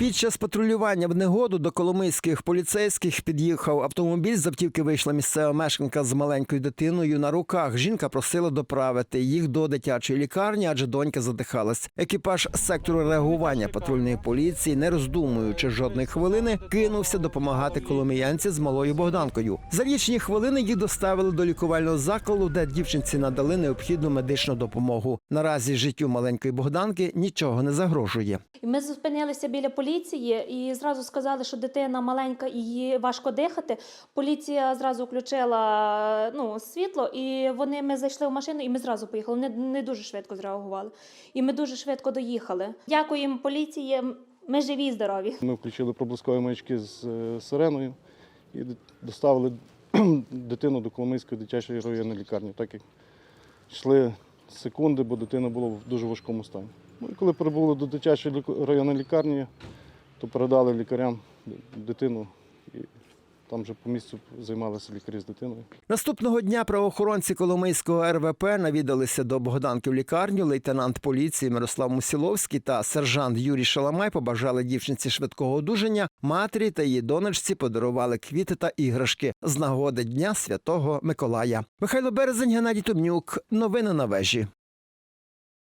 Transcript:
Під час патрулювання в негоду до коломийських поліцейських під'їхав автомобіль. З автівки вийшла місцева мешканка з маленькою дитиною на руках. Жінка просила доправити їх до дитячої лікарні, адже донька задихалась. Екіпаж сектору реагування патрульної поліції, не роздумуючи жодної хвилини, кинувся допомагати коломиянці з малою Богданкою. За лічні хвилини їх доставили до лікувального закладу, де дівчинці надали необхідну медичну допомогу. Наразі життю маленької Богданки нічого не загрожує. Ми зупинилися біля поліції і зразу сказали, що дитина маленька і їй важко дихати. Поліція зразу включила ну, світло, і вони ми зайшли в машину, і ми зразу поїхали. Вони не дуже швидко зреагували. І ми дуже швидко доїхали. Дякуємо поліції. Ми живі і здорові. Ми включили проблискові маячки з е, сиреною і доставили дитину до Коломийської дитячої районної лікарні, так як йшли секунди, бо дитина була в дуже важкому стані. Ну і коли прибули до дитячої районної лікарні, то передали лікарям дитину і там вже по місцю займалися лікарі з дитиною. Наступного дня правоохоронці Коломийського РВП навідалися до Богданки в лікарню. Лейтенант поліції Мирослав Мусіловський та сержант Юрій Шаламай побажали дівчинці швидкого одужання. Матері та її донечці подарували квіти та іграшки з нагоди Дня Святого Миколая. Михайло Березень, Геннадій Томнюк. Новини на вежі.